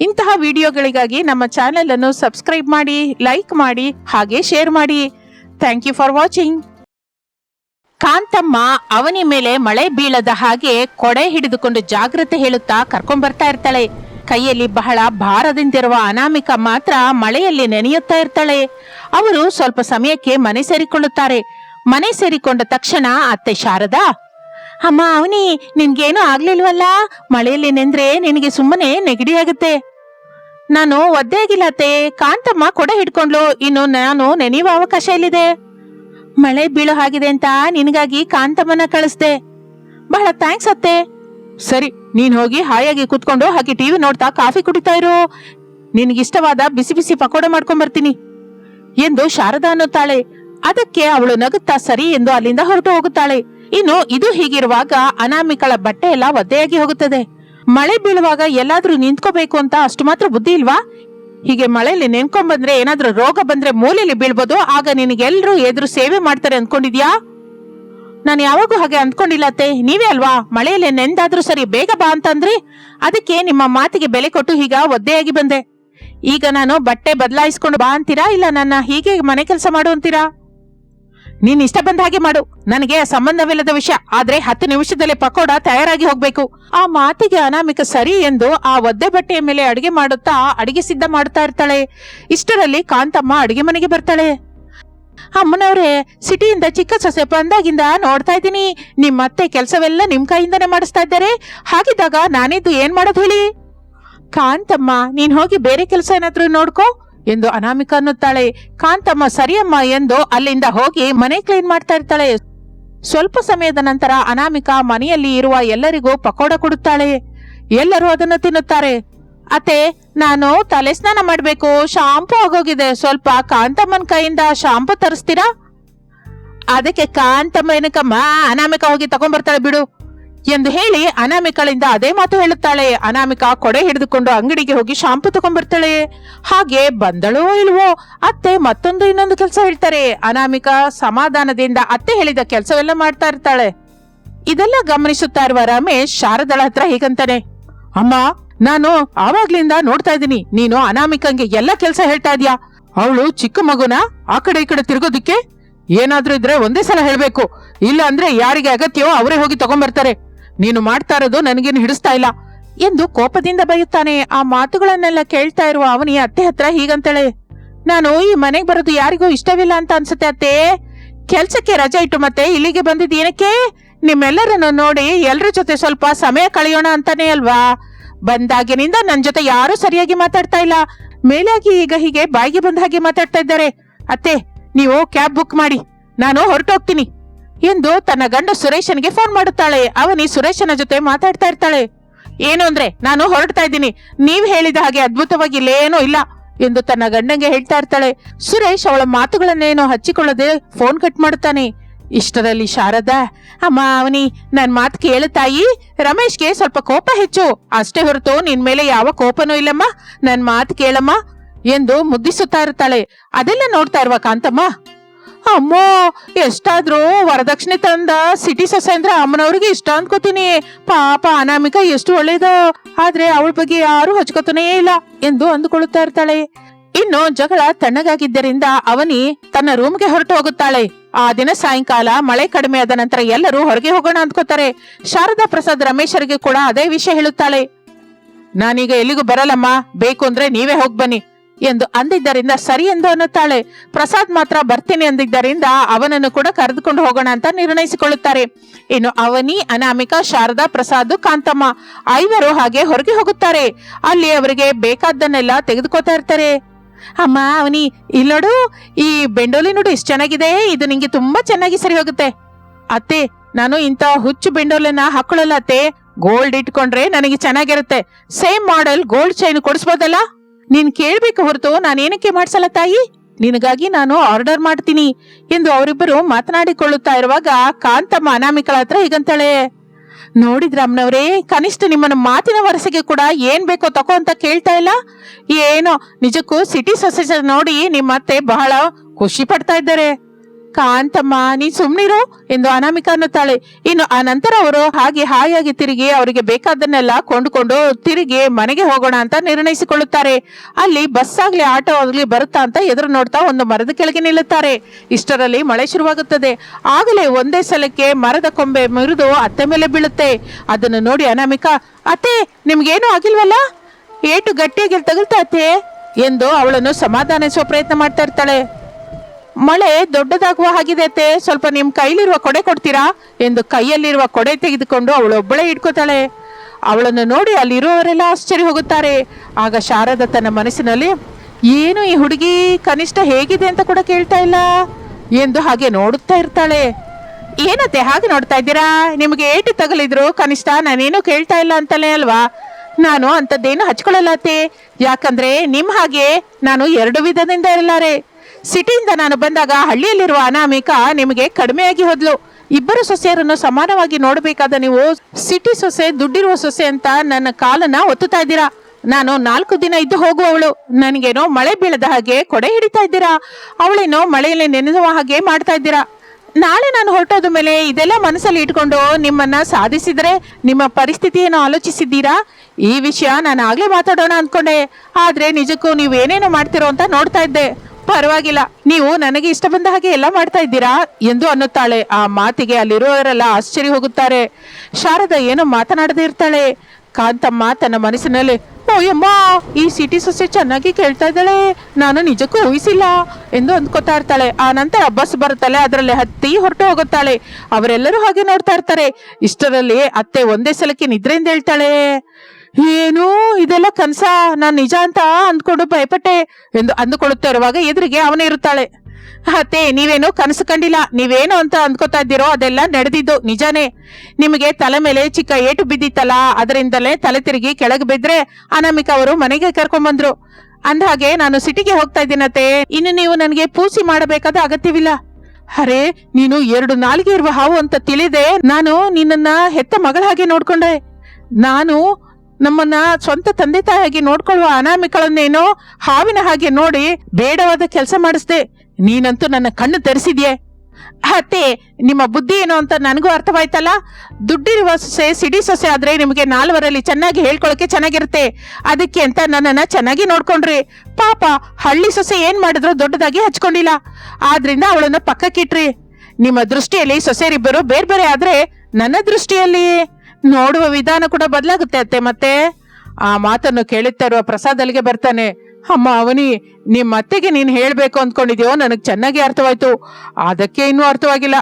ಇಂತಹ ವಿಡಿಯೋಗಳಿಗಾಗಿ ನಮ್ಮ ಚಾನೆಲ್ ಅನ್ನು ಸಬ್ಸ್ಕ್ರೈಬ್ ಮಾಡಿ, ಲೈಕ್ ಮಾಡಿ, ಹಾಗೆ ಶೇರ್ ಮಾಡಿ. Thank you for watching. Kanthamma ಅವನಿ ಮೇಲೆ ಮಳೆ ಬೀಳದ ಹಾಗೆ ಕೊಡೆ ಹಿಡಿದುಕೊಂಡು ಜಾಗ್ರತೆ ಹೇಳುತ್ತಾ ಕರ್ಕೊಂಡ್ ಬರ್ತಾ ಇರ್ತಾಳೆ. ಕೈಯಲ್ಲಿ ಬಹಳ ಭಾರದಿಂದಿರುವ ಅನಾಮಿಕ ಮಾತ್ರ ಮಳೆಯಲ್ಲಿ ನೆನೆಯುತ್ತಾ ಇರ್ತಾಳೆ. ಅವರು ಸ್ವಲ್ಪ ಸಮಯಕ್ಕೆ ಮನೆ ಸೇರಿಕೊಳ್ಳುತ್ತಾರೆ. ಮನೆ ಸೇರಿಕೊಂಡ ತಕ್ಷಣ ಅತ್ತೆ ಶಾರದಾ, ಅಮ್ಮ, ಅವನಿ, ನಿನ್ಗೇನು ಆಗ್ಲಿಲ್ವಲ್ಲ? ಮಳೆಯಲ್ಲಿ ನೆಂದ್ರೆ ನಿನಗೆ ಸುಮ್ಮನೆ ನೆಗಡಿ ಆಗುತ್ತೆ. ನಾನು ಒದ್ದೆ ಆಗಿಲ್ಲ ಅತ್ತೆ. ಕಾಂತಮ್ಮ ಕೊಡ ಹಿಡ್ಕೊಂಡ್ಲು. ಇನ್ನು ನಾನು ನೆನೆಯುವ ಅವಕಾಶ ಇಲ್ಲಿದೆ. ಮಳೆ ಬೀಳೋ ಹಾಗಿದೆ ಅಂತ ನಿನಗಾಗಿ ಕಾಂತಮ್ಮನ ಕಳಿಸ್ದೆ. ಬಹಳ ಥ್ಯಾಂಕ್ಸ್ ಅತ್ತೆ. ಸರಿ ನೀನ್ ಹೋಗಿ ಹಾಯಾಗಿ ಕುತ್ಕೊಂಡು ಹಾಗೆ ಟಿವಿ ನೋಡ್ತಾ ಕಾಫಿ ಕುಡಿತಾ ಇರು. ನಿನಗಿಷ್ಟವಾದ ಬಿಸಿ ಬಿಸಿ ಪಕೋಡ ಮಾಡ್ಕೊಂಡ್ ಬರ್ತೀನಿ. ಎಂದು ಶಾರದಾ ಅನ್ನುತ್ತಾಳೆ. ಅದಕ್ಕೆ ಅವಳು ನಗುತ್ತಾ ಸರಿ ಎಂದು ಅಲ್ಲಿಂದ ಹೊರಟು ಹೋಗುತ್ತಾಳೆ. ಇನ್ನು ಇದು ಹೀಗಿರುವಾಗ ಅನಾಮಿಕಳ ಬಟ್ಟೆ ಎಲ್ಲ ಒದ್ದೆಯಾಗಿ ಹೋಗುತ್ತದೆ. ಮಳೆ ಬೀಳುವಾಗ ಎಲ್ಲಾದ್ರೂ ನಿಂತ್ಕೋಬೇಕು ಅಂತ ಅಷ್ಟು ಮಾತ್ರ ಬುದ್ಧಿ ಇಲ್ವಾ? ಹೀಗೆ ಮಳೆಯಲ್ಲಿ ನೆನ್ಕೊಂಡ್ ಬಂದ್ರೆ ಏನಾದ್ರೂ ರೋಗ ಬಂದ್ರೆ ಮೂಲೆಯಲ್ಲಿ ಬೀಳ್ಬೋದು. ಆಗ ನಿನಗೆಲ್ರೂ ಎದುರು ಸೇವೆ ಮಾಡ್ತಾರೆ ಅನ್ಕೊಂಡಿದ್ಯಾ? ನಾನು ಯಾವಾಗೂ ಹಾಗೆ ಅಂದ್ಕೊಂಡಿಲ್ಲ ಅತ್ತೆ. ನೀವೇ ಅಲ್ವಾ? ಮಳೆಯಲ್ಲಿ ನೆಂದಾದ್ರೂ ಸರಿ ಬೇಗ ಬಾ ಅಂತಂದ್ರಿ? ಅದಕ್ಕೆ ನಿಮ್ಮ ಮಾತಿಗೆ ಬೆಲೆ ಕೊಟ್ಟು ಈಗ ಒದ್ದೆಯಾಗಿ ಬಂದೆ. ಈಗ ನಾನು ಬಟ್ಟೆ ಬದಲಾಯಿಸ್ಕೊಂಡು ಬಾ ಅಂತೀರಾ ಇಲ್ಲ ನನ್ನ ಹೀಗೆ ಮನೆ ಕೆಲಸ ಮಾಡು ಅಂತೀರಾ? ನೀನ್ ಇಷ್ಟ ಬಂದ ಹಾಗೆ ಮಾಡು. ನನಗೆ ಸಂಬಂಧವಿಲ್ಲದ ವಿಷಯ. ಆದ್ರೆ ಹತ್ತು ನಿಮಿಷದಲ್ಲಿ ಪಕೋಡ ತಯಾರಾಗಿ ಹೋಗ್ಬೇಕು. ಆ ಮಾತಿಗೆ ಅನಾಮಿಕ ಸರಿ ಎಂದು ಆ ಒದ್ದೆ ಬಟ್ಟೆಯ ಮೇಲೆ ಅಡಿಗೆ ಮಾಡುತ್ತಾ ಅಡಿಗೆ ಸಿದ್ಧ ಮಾಡ್ತಾ ಇರ್ತಾಳೆ. ಇಷ್ಟರಲ್ಲಿ ಕಾಂತಮ್ಮ ಅಡಿಗೆ ಮನೆಗೆ ಬರ್ತಾಳೆ. ಅಮ್ಮನವ್ರೆ, ಸಿಟಿಯಿಂದ ಚಿಕ್ಕ ಸೊಸೆ ಬಂದಾಗಿಂದ ನೋಡ್ತಾ ಇದ್ದೀನಿ. ನಿಮ್ಮ ಅತ್ತೆ ಕೆಲಸವೆಲ್ಲ ನಿಮ್ಮ ಕೈಯಿಂದನೇ ಮಾಡಿಸ್ತಾ ಇದ್ದಾರೆ. ಹಾಗಿದ್ದಾಗ ನಾನಿದ್ದು ಏನ್ ಮಾಡೋದು ಹೇಳಿ? ಕಾಂತಮ್ಮ, ನೀನ್ ಹೋಗಿ ಬೇರೆ ಕೆಲಸ ಏನಾದ್ರೂ ನೋಡ್ಕೋ ಎಂದು ಅನಾಮಿಕ ಅನ್ನುತ್ತಾಳೆ. ಕಾಂತಮ್ಮ, ಸರಿಯಮ್ಮ ಎಂದು ಅಲ್ಲಿಂದ ಹೋಗಿ ಮನೆ ಕ್ಲೀನ್ ಮಾಡ್ತಾ ಇರ್ತಾಳೆ. ಸ್ವಲ್ಪ ಸಮಯದ ನಂತರ ಅನಾಮಿಕ ಮನೆಯಲ್ಲಿ ಇರುವ ಎಲ್ಲರಿಗೂ ಪಕೋಡ ಕೊಡುತ್ತಾಳೆ. ಎಲ್ಲರೂ ಅದನ್ನು ತಿನ್ನುತ್ತಾರೆ. ಅತ್ತೆ, ನಾನು ತಲೆ ಸ್ನಾನ ಮಾಡಬೇಕು. ಶಾಂಪು ಆಗೋಗಿದೆ. ಸ್ವಲ್ಪ ಕಾಂತಮ್ಮನ ಕೈಯಿಂದ ಶಾಂಪು ತರಿಸ್ತೀರಾ? ಅದಕ್ಕೆ ಕಾಂತಮ್ಮ ಏನಕ್ಕಮ್ಮ, ಅನಾಮಿಕ ಹೋಗಿ ತಗೊಂಡ್ಬರ್ತಾಳೆ ಬಿಡು. ಎಂದು ಹೇಳಿ ಅನಾಮಿಕಳಿಂದ ಅದೇ ಮಾತು ಹೇಳುತ್ತಾಳೆ. ಅನಾಮಿಕ ಕೊಡೆ ಹಿಡಿದುಕೊಂಡು ಅಂಗಡಿಗೆ ಹೋಗಿ ಶಾಂಪು ತಗೊಂಡ್ಬರ್ತಾಳೆ. ಹಾಗೆ ಬಂದಳೋ ಇಲ್ವೋ, ಅತ್ತೆ ಮತ್ತೊಂದು ಇನ್ನೊಂದು ಕೆಲಸ ಹೇಳ್ತಾರೆ. ಅನಾಮಿಕ ಸಮಾಧಾನದಿಂದ ಅತ್ತೆ ಹೇಳಿದ ಕೆಲಸವೆಲ್ಲ ಮಾಡ್ತಾ ಇರ್ತಾಳೆ. ಇದೆಲ್ಲ ಗಮನಿಸುತ್ತಾ ಇರುವ ರಮೇಶ್ ಶಾರದಳ ಹತ್ರ ಹೀಗಂತಾನೆ, ಅಮ್ಮ ನಾನು ಆವಾಗ್ಲಿಂದ ನೋಡ್ತಾ ಇದ್ದೀನಿ. ನೀನು ಅನಾಮಿಕಂಗೆ ಎಲ್ಲ ಕೆಲಸ ಹೇಳ್ತಾ ಇದೀಯಾ? ಅವಳು ಚಿಕ್ಕ ಮಗುನ? ಆ ಕಡೆ ಈ ಕಡೆ ತಿರುಗೋದಿಕ್ಕೆ? ಏನಾದ್ರೂ ಇದ್ರೆ ಒಂದೇ ಸಲ ಹೇಳ್ಬೇಕು. ಇಲ್ಲ ಅಂದ್ರೆ ಯಾರಿಗೆ ಅಗತ್ಯವೋ ಅವರೇ ಹೋಗಿ ತಗೊಂಡ್ಬರ್ತಾರೆ ನೀನು ಮಾಡ್ತಾ ಇರೋದು ನನಗೇನು ಹಿಡಿಸ್ತಾ ಇಲ್ಲ. ಎಂದು ಕೋಪದಿಂದ ಬೈಯುತ್ತಾನೆ. ಆ ಮಾತುಗಳನ್ನೆಲ್ಲ ಕೇಳ್ತಾ ಇರುವ ಅವನಿ ಅತ್ತೆ ಹತ್ರ ಹೀಗಂತಾಳೆ. ನಾನು ಈ ಮನೆಗೆ ಬರೋದು ಯಾರಿಗೂ ಇಷ್ಟವಿಲ್ಲ ಅಂತ ಅನ್ಸುತ್ತೆ ಅತ್ತೆ. ಕೆಲ್ಸಕ್ಕೆ ರಜೆ ಇಟ್ಟು ಮತ್ತೆ ಇಲ್ಲಿಗೆ ಬಂದಿದ್ದು ಏನಕ್ಕೆ? ನಿಮ್ಮೆಲ್ಲರನ್ನು ನೋಡಿ ಎಲ್ರ ಜೊತೆ ಸ್ವಲ್ಪ ಸಮಯ ಕಳೆಯೋಣ ಅಂತಾನೆ ಅಲ್ವಾ? ಬಂದಾಗಿನಿಂದ ನನ್ ಜೊತೆ ಯಾರು ಸರಿಯಾಗಿ ಮಾತಾಡ್ತಾ ಇಲ್ಲ. ಮೇಲಾಗಿ ಈಗ ಹೀಗೆ ಬಾಯಿಗೆ ಬಂದ ಹಾಗೆ ಮಾತಾಡ್ತಾ ಇದ್ದಾರೆ. ಅತ್ತೆ, ನೀವು ಕ್ಯಾಬ್ ಬುಕ್ ಮಾಡಿ. ನಾನು ಹೊರಟೋಗ್ತೀನಿ. ಎಂದು ತನ್ನ ಗಂಡ ಸುರೇಶನ್ಗೆ ಫೋನ್ ಮಾಡುತ್ತಾಳೆ. ಅವನಿ ಸುರೇಶನ ಜೊತೆ ಮಾತಾಡ್ತಾ ಇರ್ತಾಳೆ. ಏನು ಅಂದ್ರೆ, ನಾನು ಹೊರಡ್ತಾ ಇದ್ದೀನಿ. ನೀವ್ ಹೇಳಿದ ಹಾಗೆ ಅದ್ಭುತವಾಗಿ ಇಲ್ಲೇನೂ ಇಲ್ಲ ಎಂದು ತನ್ನ ಗಂಡಂಗೆ ಹೇಳ್ತಾ ಇರ್ತಾಳೆ. ಸುರೇಶ್ ಅವಳ ಮಾತುಗಳನ್ನೇನೋ ಹಚ್ಚಿಕೊಳ್ಳದೆ ಫೋನ್ ಕಟ್ ಮಾಡುತ್ತಾನೆ. ಇಷ್ಟರಲ್ಲಿ ಶಾರದಾ, ಅಮ್ಮ, ಅವನಿ, ನನ್ ಮಾತು ಕೇಳು ತಾಯಿ. ರಮೇಶ್ಗೆ ಸ್ವಲ್ಪ ಕೋಪ ಹೆಚ್ಚು. ಅಷ್ಟೇ ಹೊರತು ನಿನ್ ಮೇಲೆ ಯಾವ ಕೋಪನೂ ಇಲ್ಲಮ್ಮ. ನನ್ ಮಾತು ಕೇಳಮ್ಮ ಎಂದು ಮುದ್ದಿಸುತ್ತಾ ಇರ್ತಾಳೆ. ಅದೆಲ್ಲ ನೋಡ್ತಾ ಇರುವ ಕಾಂತಮ್ಮ. ಅಮ್ಮೋ, ಎಷ್ಟಾದ್ರೂ ವರದಕ್ಷಿಣೆ ತಂದ ಸಿಟಿ ಸೊಸೆ ಅಂದ್ರೆ ಅಮ್ಮನವ್ರಿಗೆ ಇಷ್ಟ ಅನ್ಕೋತೀನಿ. ಪಾಪ ಅನಾಮಿಕ ಎಷ್ಟು ಒಳ್ಳೇದು. ಆದ್ರೆ ಅವಳ ಬಗ್ಗೆ ಯಾರು ಹಚ್ಕೋತಾನೇ ಇಲ್ಲ ಎಂದು ಅಂದುಕೊಳ್ಳುತ್ತಾ ಇರ್ತಾಳೆ. ಇನ್ನು ಜಗಳ ತಣ್ಣಗಾಗಿದ್ದರಿಂದ ಅವನಿ ತನ್ನ ರೂಮ್ಗೆ ಹೊರಟು ಹೋಗುತ್ತಾಳೆ. ಆ ದಿನ ಸಾಯಂಕಾಲ ಮಳೆ ಕಡಿಮೆ ಆದ ನಂತರ ಎಲ್ಲರೂ ಹೊರಗೆ ಹೋಗೋಣ ಅಂದ್ಕೋತಾರೆ. ಶಾರದಾ ಪ್ರಸಾದ್ ರಮೇಶರಿಗೆ ಕೂಡ ಅದೇ ವಿಷಯ ಹೇಳುತ್ತಾಳೆ. ನಾನೀಗ ಎಲ್ಲಿಗೂ ಬರಲಮ್ಮ ಬೇಕು ಅಂದ್ರೆ ನೀವೇ ಹೋಗ್ಬನ್ನಿ ಎಂದು ಅಂದಿದ್ದರಿಂದ ಸರಿ ಎಂದು ಅನ್ನುತ್ತಾಳೆ. ಪ್ರಸಾದ್ ಮಾತ್ರ ಬರ್ತೀನಿ ಅಂದಿದ್ದರಿಂದ ಅವನನ್ನು ಕೂಡ ಕರೆದುಕೊಂಡು ಹೋಗೋಣ ಅಂತ ನಿರ್ಣಯಿಸಿಕೊಳ್ಳುತ್ತಾರೆ. ಇನ್ನು ಅವನಿ, ಅನಾಮಿಕಾ, ಶಾರದಾ, ಪ್ರಸಾದ್, ಕಾಂತಮ್ಮ ಐವರು ಹಾಗೆ ಹೊರಗೆ ಹೋಗುತ್ತಾರೆ. ಅಲ್ಲಿ ಅವರಿಗೆ ಬೇಕಾದ್ದನ್ನೆಲ್ಲ ತೆಗೆದುಕೋತಾ ಇರ್ತಾರೆ. ಅಮ್ಮ, ಅವನಿ ಇಲ್ಲೋಡು ಈ ಬೆಂಡೋಲಿ ನೋಡು ಎಷ್ಟು ಚೆನ್ನಾಗಿದೆ, ಇದು ನಿಂಗೆ ತುಂಬಾ ಚೆನ್ನಾಗಿ ಸರಿ ಹೋಗುತ್ತೆ. ಅತ್ತೆ, ನಾನು ಇಂಥ ಹುಚ್ಚು ಬೆಂಡೋಲನ್ನ ಹಾಕೊಳ್ಳಲ್ಲ ಅತ್ತೆ. ಗೋಲ್ಡ್ ಇಟ್ಕೊಂಡ್ರೆ ನನಗೆ ಚೆನ್ನಾಗಿರುತ್ತೆ. ಸೇಮ್ ಮಾಡೆಲ್ ಗೋಲ್ಡ್ ಚೈನ್ ಕೊಡಿಸ್ಬೋದಲ್ಲ? ನೀನ್ ಕೇಳ್ಬೇಕು ಹೊರತು ನಾನೇನಕ್ಕೆ ಮಾಡ್ಸಲ್ಲ ತಾಯಿ? ನಿನಗಾಗಿ ನಾನು ಆರ್ಡರ್ ಮಾಡ್ತೀನಿ. ಎಂದು ಅವರಿಬ್ಬರು ಮಾತನಾಡಿಕೊಳ್ಳುತ್ತಾ ಇರುವಾಗ ಕಾಂತಮ್ಮ ಅನಾಮಿಕಳ ಹತ್ರ ಹೀಗಂತಾಳೆ. ನೋಡಿದ್ರ ಅಮ್ಮನವ್ರೇ, ಕನಿಷ್ಠ ನಿಮ್ಮನ್ನ ಮಾತಿನ ವರಸೆಗೆ ಕೂಡ ಏನ್ ಬೇಕೋ ತಕೋ ಅಂತ ಕೇಳ್ತಾ ಇಲ್ಲ? ಏನೋ, ನಿಜಕ್ಕೂ ಸಿಟಿ ಸೊಸೈಟಿ ನೋಡಿ ನಿಮ್ಮತ್ತೆ ಬಹಳ ಖುಷಿ ಪಡ್ತಾ ಇದ್ದಾರೆ. ಕಾಂತಮ್ಮ ನೀ ಸುಮ್ನಿರು. ಎಂದು ಅನಾಮಿಕ ಅನ್ನುತ್ತಾಳೆ. ಇನ್ನು ಆ ನಂತರ ಅವರು ಹಾಗೆ ಹಾಯಾಗಿ ತಿರುಗಿ ಅವರಿಗೆ ಬೇಕಾದನ್ನೆಲ್ಲ ಕೊಂಡುಕೊಂಡು ತಿರುಗಿ ಮನೆಗೆ ಹೋಗೋಣ ಅಂತ ನಿರ್ಣಯಿಸಿಕೊಳ್ಳುತ್ತಾರೆ. ಅಲ್ಲಿ ಬಸ್ ಆಗ್ಲಿ, ಆಟೋ ಆಗ್ಲಿ ಬರುತ್ತಾ ಅಂತ ಎದುರು ನೋಡ್ತಾ ಒಂದು ಮರದ ಕೆಳಗೆ ನಿಲ್ಲುತ್ತಾರೆ. ಇಷ್ಟರಲ್ಲಿ ಮಳೆ ಶುರುವಾಗುತ್ತದೆ. ಆಗಲೇ ಒಂದೇ ಸಲಕ್ಕೆ ಮರದ ಕೊಂಬೆ ಮುರಿದು ಅತ್ತೆ ಮೇಲೆ ಬೀಳುತ್ತೆ. ಅದನ್ನು ನೋಡಿ ಅನಾಮಿಕ, ಅತ್ತೆ, ನಿಮ್ಗೇನು ಆಗಿಲ್ವಲ್ಲ? ಏಟು ಗಟ್ಟಿಯಾಗಿ ತಗುಲ್ತಾ ಅತ್ತೆ? ಎಂದು ಅವಳನ್ನು ಸಮಾಧಾನಿಸುವ ಪ್ರಯತ್ನ ಮಾಡ್ತಾ ಇರ್ತಾಳೆ. ಮಳೆ ದೊಡ್ಡದಾಗುವ ಹಾಗಿದೆ ಅತ್ತೆ. ಸ್ವಲ್ಪ ನಿಮ್ಮ ಕೈಲಿರುವ ಕೊಡೆ ಕೊಡ್ತೀರಾ? ಎಂದು ಕೈಯಲ್ಲಿರುವ ಕೊಡೆ ತೆಗೆದುಕೊಂಡು ಅವಳು ಒಬ್ಬಳೇ ಇಟ್ಕೋತಾಳೆ ಅವಳನ್ನು ನೋಡಿ ಅಲ್ಲಿರುವವರೆಲ್ಲ ಆಶ್ಚರ್ಯ ಹೋಗುತ್ತಾರೆ. ಆಗ ಶಾರದ ತನ್ನ ಮನಸ್ಸಿನಲ್ಲಿ, ಏನು ಈ ಹುಡುಗಿ ಕನಿಷ್ಠ ಹೇಗಿದೆ ಅಂತ ಕೂಡ ಕೇಳ್ತಾ ಇಲ್ಲ? ಎಂದು ಹಾಗೆ ನೋಡುತ್ತಾ ಇರ್ತಾಳೆ. ಏನತ್ತೆ, ಹಾಗೆ ನೋಡ್ತಾ ಇದ್ದೀರಾ? ನಿಮಗೆ ಏಟು ತಗಲಿದ್ರು, ಕನಿಷ್ಠ ನಾನೇನು ಕೇಳ್ತಾ ಇಲ್ಲ ಅಂತಲೇ ಅಲ್ವಾ? ನಾನು ಅಂಥದ್ದೇನು ಹಚ್ಕೊಳ್ಳಲ್ಲ ಅತ್ತೆ. ಯಾಕಂದ್ರೆ ನಿಮ್ಮ ಹಾಗೆ ನಾನು ಎರಡು ವಿಧದಿಂದ ಇರಲಾರೆ. ಸಿಟಿಯಿಂದ ನಾನು ಬಂದಾಗ ಹಳ್ಳಿಯಲ್ಲಿರುವ ಅನಾಮಿಕ ನಿಮಗೆ ಕಡಿಮೆಯಾಗಿ ಹೋದ್ಲು. ಇಬ್ಬರು ಸೊಸೆಯರನ್ನು ಸಮಾನವಾಗಿ ನೋಡಬೇಕಾದ ನೀವು ಸಿಟಿ ಸೊಸೆ, ದುಡ್ಡಿರುವ ಸೊಸೆ ಅಂತ ನನ್ನ ಕಾಲನ್ನ ಒತ್ತುತ್ತಾ ಇದ್ದೀರಾ? ನಾನು ನಾಲ್ಕು ದಿನ ಇದ್ದು ಹೋಗುವವಳು. ನನಗೇನೋ ಮಳೆ ಬೀಳದ ಹಾಗೆ ಕೊಡೆ ಹಿಡಿತಾ ಇದ್ದೀರಾ? ಅವಳೇನೋ ಮಳೆಯಲ್ಲಿ ನೆನೆಸುವ ಹಾಗೆ ಮಾಡ್ತಾ ಇದ್ದೀರಾ? ನಾಳೆ ನಾನು ಹೊರಟೋದ ಮೇಲೆ ಇದೆಲ್ಲ ಮನಸ್ಸಲ್ಲಿ ಇಟ್ಕೊಂಡು ನಿಮ್ಮನ್ನ ಸಾಧಿಸಿದ್ರೆ ನಿಮ್ಮ ಪರಿಸ್ಥಿತಿಯನ್ನು ಆಲೋಚಿಸಿದ್ದೀರಾ? ಈ ವಿಷಯ ನಾನು ಆಗ್ಲೇ ಮಾತಾಡೋಣ ಅನ್ಕೊಂಡೆ ಆದ್ರೆ ನಿಜಕ್ಕೂ ನೀವು ಏನೇನು ಮಾಡ್ತಿರೋ ಅಂತ ನೋಡ್ತಾ ಇದ್ದೆ. ಪರವಾಗಿಲ್ಲ. ನೀವು ನನಗೆ ಇಷ್ಟ ಬಂದ ಹಾಗೆ ಎಲ್ಲ ಮಾಡ್ತಾ ಇದ್ದೀರಾ ಎಂದು ಅನ್ನುತ್ತಾಳೆ. ಆ ಮಾತಿಗೆ ಅಲ್ಲಿರುವವರೆಲ್ಲ ಆಶ್ಚರ್ಯ ಹೋಗುತ್ತಾರೆ. ಶಾರದಾ ಏನೋ ಮಾತನಾಡದೇ ಇರ್ತಾಳೆ. ಕಾಂತಮ್ಮ ತನ್ನ ಮನಸ್ಸಿನಲ್ಲಿ, ಓಯಮ್ಮ, ಈ ಸಿಟಿ ಸೊಸೆ ಚೆನ್ನಾಗಿ ಕೇಳ್ತಾ ಇದ್ದಾಳೆ. ನಾನು ನಿಜಕ್ಕೂ ಊಹಿಸಿಲ್ಲ ಎಂದು ಅಂದ್ಕೋತಾ ಇರ್ತಾಳೆ. ಆ ನಂತರ ಬಸ್ ಬರುತ್ತಲೆ ಅದರಲ್ಲಿ ಹತ್ತಿ ಹೊರಟು ಹೋಗುತ್ತಾಳೆ. ಅವರೆಲ್ಲರೂ ಹಾಗೆ ನೋಡ್ತಾ ಇರ್ತಾರೆ. ಇಷ್ಟರಲ್ಲಿ ಅತ್ತೆ ಒಂದೇ ಸಲಕ್ಕೆ ನಿದ್ರೆಯಿಂದ ಹೇಳ್ತಾಳೆ ಏನು? ಇದೆಲ್ಲ ಕನ್ಸ? ನಾನು ನಿಜ ಅಂತ ಅಂದ್ಕೊಂಡು ಭಯಪಟ್ಟೆ ಎಂದು ಅಂದುಕೊಳ್ಳುತ್ತಾ ಇರುವಾಗ ಎದುರಿಗೆ ಅವನೇ ಇರುತ್ತಾಳೆ. ಅತ್ತೆ, ನೀವೇನು ಕನಸು ಕಂಡಿಲ್ಲ. ನೀವೇನು ಅಂತ ಅಂದ್ಕೋತಾ ಇದ್ದೀರೋ ಅದೆಲ್ಲ ನಡೆದಿದ್ದು ನಿಜಾನೇ. ನಿಮಗೆ ತಲೆ ಮೇಲೆ ಚಿಕ್ಕ ಏಟು ಬಿದ್ದಿತ್ತಲ್ಲ, ಅದರಿಂದಲೇ ತಲೆ ತಿರುಗಿ ಕೆಳಗೆ ಬಿದ್ರೆ ಅನಾಮಿಕ ಅವರು ಮನೆಗೆ ಕರ್ಕೊಂಡ್ಬಂದ್ರು. ಅಂದಹಾಗೆ ನಾನು ಸಿಟಿಗೆ ಹೋಗ್ತಾ ಇದ್ದೀನತ್ತೆ ಇನ್ನು ನೀವು ನನಗೆ ಪೂಸಿ ಮಾಡಬೇಕಾದ ಅಗತ್ಯವಿಲ್ಲ. ಅರೆ, ನೀನು ಎರಡು ನಾಲ್ಗೆ ಇರುವ ಹಾವು ಅಂತ ತಿಳಿದೆ. ನಾನು ನಿನ್ನನ್ನ ಹೆತ್ತ ಮಗಳ ಹಾಗೆ ನೋಡ್ಕೊಂಡೆ. ನಾನು ನಮ್ಮನ್ನ ಸ್ವಂತ ತಂದೆ ತಾಯಿಯಾಗಿ ನೋಡ್ಕೊಳ್ಳುವ ಅನಾಮಿಕಳನ್ನೇನೋ ಹಾವಿನ ಹಾಗೆ ನೋಡಿ ಬೇಡವಾದ ಕೆಲಸ ಮಾಡಿಸ್ದೆ. ನೀನಂತೂ ನನ್ನ ಕಣ್ಣು ತೆರೆಸಿದ್ಯೆ. ಅತ್ತೆ, ನಿಮ್ಮ ಬುದ್ಧಿ ಏನು ಅಂತ ನನಗೂ ಅರ್ಥವಾಯ್ತಲ್ಲ? ದುಡ್ಡಿರುವ ಸೊಸೆ ಸಿಡಿ ಸೊಸೆ ಆದ್ರೆ ನಿಮಗೆ ನಾಲ್ವರಲ್ಲಿ ಚೆನ್ನಾಗಿ ಹೇಳ್ಕೊಳಕ್ಕೆ ಚೆನ್ನಾಗಿರುತ್ತೆ. ಅದಕ್ಕೆ ಅಂತ ನನ್ನನ್ನ ಚೆನ್ನಾಗಿ ನೋಡ್ಕೊಂಡ್ರಿ. ಪಾಪ, ಹಳ್ಳಿ ಸೊಸೆ ಏನ್ ಮಾಡಿದ್ರು ದೊಡ್ಡದಾಗಿ ಹಚ್ಕೊಂಡಿಲ್ಲ. ಆದ್ರಿಂದ ಅವಳನ್ನ ಪಕ್ಕಕ್ಕಿಟ್ರಿ. ನಿಮ್ಮ ದೃಷ್ಟಿಯಲ್ಲಿ ಸೊಸೆರಿಬ್ಬರು ಬೇರೆ ಬೇರೆ ಆದ್ರೆ ನನ್ನ ದೃಷ್ಟಿಯಲ್ಲಿ ನೋಡುವ ವಿಧಾನ ಕೂಡ ಬದಲಾಗುತ್ತೆ ಅತ್ತೆ ಮತ್ತೆ ಆ ಮಾತನ್ನು ಕೇಳುತ್ತಿರುವ ಪ್ರಸಾದ್ ಅಲ್ಲಿಗೆ ಬರ್ತಾನೆ. ಅಮ್ಮ ಅವನಿ ನಿಮ್ಮ ಅತ್ತೆಗೆ ನೀನು ಹೇಳಬೇಕು ಅಂದ್ಕೊಂಡಿದ್ಯೋ? ನನಗೆ ಚೆನ್ನಾಗಿ ಅರ್ಥವಾಯ್ತು. ಅದಕ್ಕೆ ಇನ್ನೂ ಅರ್ಥವಾಗಿಲ್ಲ.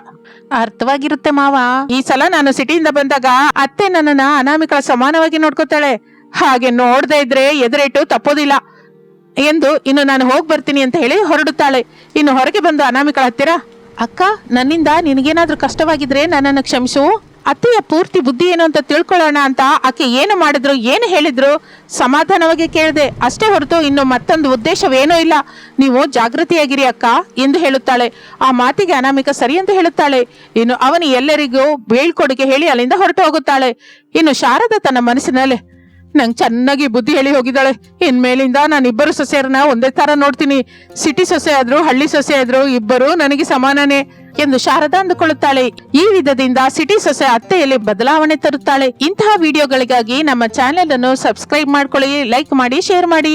ಅರ್ಥವಾಗಿರುತ್ತೆ ಮಾವ. ಈ ಸಲ ನಾನು ಸಿಟಿಯಿಂದ ಬಂದಾಗ ಅತ್ತೆ ನನ್ನನ್ನ ಅನಾಮಿಕಳ ಸಮಾನವಾಗಿ ನೋಡ್ಕೋತಾಳೆ. ಹಾಗೆ ನೋಡದೆ ಇದ್ರೆ ಎದುರೇಟು ತಪ್ಪೋದಿಲ್ಲ ಎಂದು ಇನ್ನು ನಾನು ಹೋಗಿ ಬರ್ತೀನಿ ಅಂತ ಹೇಳಿ ಹೊರಡುತ್ತಾಳೆ. ಇನ್ನು ಹೊರಗೆ ಬಂದು ಅನಾಮಿಕಳ ಹತ್ತಿರ ಅಕ್ಕ ನನ್ನಿಂದ ನಿನಗೇನಾದ್ರೂ ಕಷ್ಟವಾಗಿದ್ರೆ ನನ್ನನ್ನು ಕ್ಷಮಿಸು. ಅತ್ತೆಯ ಪೂರ್ತಿ ಬುದ್ಧಿ ಏನು ಅಂತ ತಿಳ್ಕೊಳ್ಳೋಣ ಅಂತ ಆಕೆ ಏನು ಮಾಡಿದ್ರು, ಏನು ಹೇಳಿದ್ರು ಸಮಾಧಾನವಾಗಿ ಕೇಳಿದೆ. ಅಷ್ಟೇ ಹೊರತು ಇನ್ನು ಮತ್ತೊಂದು ಉದ್ದೇಶವೇನೂ ಇಲ್ಲ. ನೀವು ಜಾಗೃತಿಯಾಗಿರಿ ಅಕ್ಕ ಎಂದು ಹೇಳುತ್ತಾಳೆ. ಆ ಮಾತಿಗೆ ಅನಾಮಿಕ ಸರಿ ಎಂದು ಹೇಳುತ್ತಾಳೆ. ಇನ್ನು ಅವನು ಎಲ್ಲರಿಗೂ ಬೀಳ್ಕೊಡುಗೆ ಹೇಳಿ ಅಲ್ಲಿಂದ ಹೊರಟು ಹೋಗುತ್ತಾಳೆ. ಇನ್ನು ಶಾರದ ತನ್ನ ಮನಸ್ಸಿನಲ್ಲಿ, ನಂಗೆ ಚೆನ್ನಾಗಿ ಬುದ್ಧಿ ಹೇಳಿ ಹೋಗಿದ್ದಾಳೆ. ಇನ್ಮೇಲಿಂದ ನಾನು ಇಬ್ಬರು ಸೊಸೆಯರನ್ನ ಒಂದೇ ತರ ನೋಡ್ತೀನಿ. ಸಿಟಿ ಸೊಸೆ ಆದ್ರು ಹಳ್ಳಿ ಸೊಸೆ ಆದ್ರು ಇಬ್ಬರು ನನಗೆ ಸಮಾನನೇ. ಎಂದು ಶಾರದಾ ಅಂದುಕೊಳ್ಳುತ್ತಾಳೆ. ಈ ವಿಧದಿಂದ ಸಿಟಿ ಸೊಸೆ ಅತ್ತೆಯಲ್ಲಿ ಬದಲಾವಣೆ ತರುತ್ತಾಳೆ. ಇಂತಹ ವಿಡಿಯೋಗಳಿಗಾಗಿ ನಮ್ಮ ಚಾನೆಲ್ ಅನ್ನು ಸಬ್ಸ್ಕ್ರೈಬ್ ಮಾಡ್ಕೊಳ್ಳಿ, ಲೈಕ್ ಮಾಡಿ, ಶೇರ್ ಮಾಡಿ.